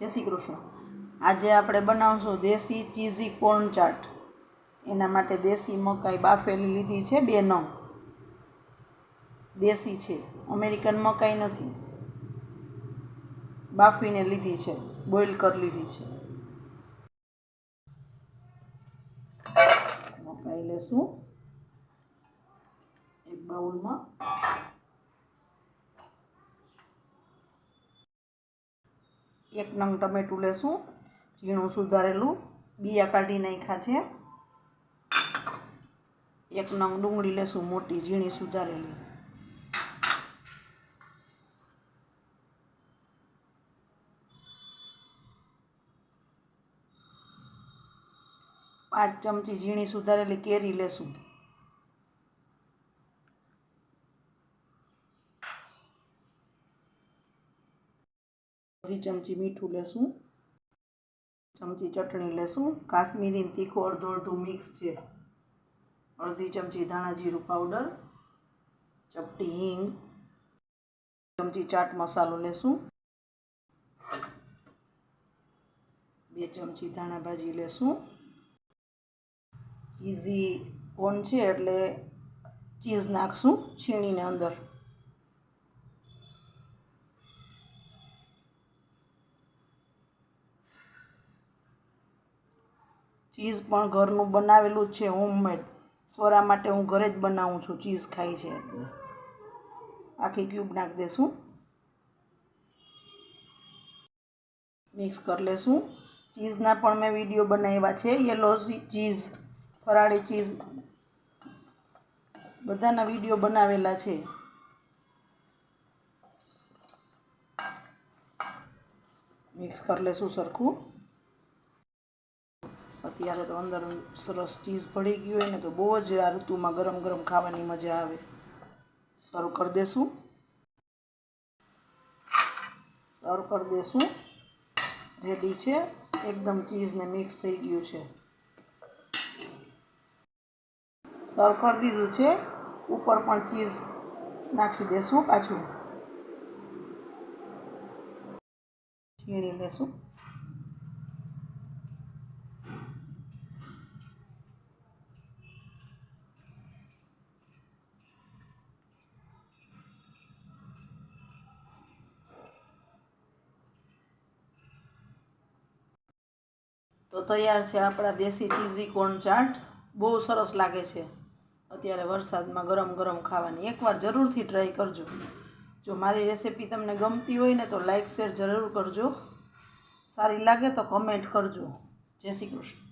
જય શ્રી કૃષ્ણ. આજે આપણે બનાવશું દેશી ચીઝી કોર્ન ચાટ. એના માટે દેશી મકાઈ બાફેલી લીધી છે બે નંગ. દેશી છે, અમેરિકન મકાઈ નથી. બાફીને લીધી છે બોઇલ કરી લીધી છે. મકાઈ લેશું. એક બાઉલમાં એક નંગ ટમેટું લેશું, ઝીણું સુધારેલું, બિયા કાઢી નાખ્યા છે. એક નંગ ડુંગળી લેશું, મોટી ઝીણી સુધારેલી. પાંચ ચમચી ઝીણી સુધારેલી કેરી લેશું. અડધી ચમચી મીઠું લેશું, ચમચી ચટણી લેશું, કાશ્મીરી તીખું અડધો અડધું મિક્સ છે. અડધી ચમચી ધાણા જીરું પાવડર, ચપટી હિંગ, ચમચી ચાટ મસાલો લેશું, બે ચમચી ધાણા ભાજી લેશું. ઇઝી કોન છે એટલે ચીઝ નાખશું છીણીને અંદર. ચીઝ પણ ઘરનું બનાવેલું જ છે હોમમેડ. સ્વરા માટે હું ઘરે જ બનાવું છું, ચીઝ ખાઈ છે. એટલે આખી ક્યુબ નાખી દેશું મિક્સ કરી લેશું ચીઝના પણ મેં વીડિયો બનાવ્યા છે, યલો ચીઝ, ફરાળી ચીઝ. બધાના વીડિયો બનાવેલા છે. મિક્સ કરી લેશું સરખું. અત્યારે તો અંદર સરસ ચીઝ પડી ગયું હોય ને તો બહુ જ આ ઋતુમાં ગરમ ગરમ ખાવાની મજા આવે. સર્વ કરી દેશું. સર્વ કરી દેશું. રેડી છે. એકદમ ચીઝને મિક્સ થઈ ગયું છે. સર્વ કરી દીધું છે. ઉપર પણ ચીઝ નાખી દેશું પાછું. છીણી લેશું. તો તૈયાર છે આપણા દેશી ચીઝી કોણ ચાટ. બહુ સરસ લાગે છે. અત્યારે વરસાદમાં ગરમ ગરમ ખાવાની. એકવાર જરૂરથી ટ્રાય કરજો. જો મારી રેસિપી તમને ગમતી હોય ને તો લાઇક શેર જરૂર કરજો. સારી લાગે તો કમેન્ટ કરજો. જય શ્રી કૃષ્ણ.